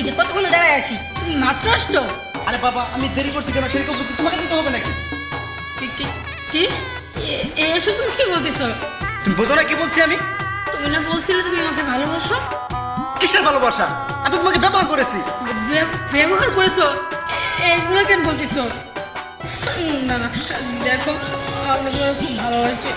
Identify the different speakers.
Speaker 1: এই যে কতক্ষণ দাঁড়ায় আছি? তুমি মাত্র আসছো?
Speaker 2: আরে বাবা আমি দেরি করছি কেন? সেরকম তো তোমাকে দিতে হবে নাকি?
Speaker 1: কি- এসব তুমি কি বলতেছো?
Speaker 2: তুমি বোঝো না কি বলছি আমি?
Speaker 1: তুমি না বলছিলে তুমি আমাকে ভালোবাসো?
Speaker 2: কিসের ভালোবাসা? আমি তোমাকে ব্যবহার করেছি।
Speaker 1: ব্যবহার করেছ? এইগুলো কেন বলতেছো? না না দেখো আমরা তোমার খুব ভালোবাসি।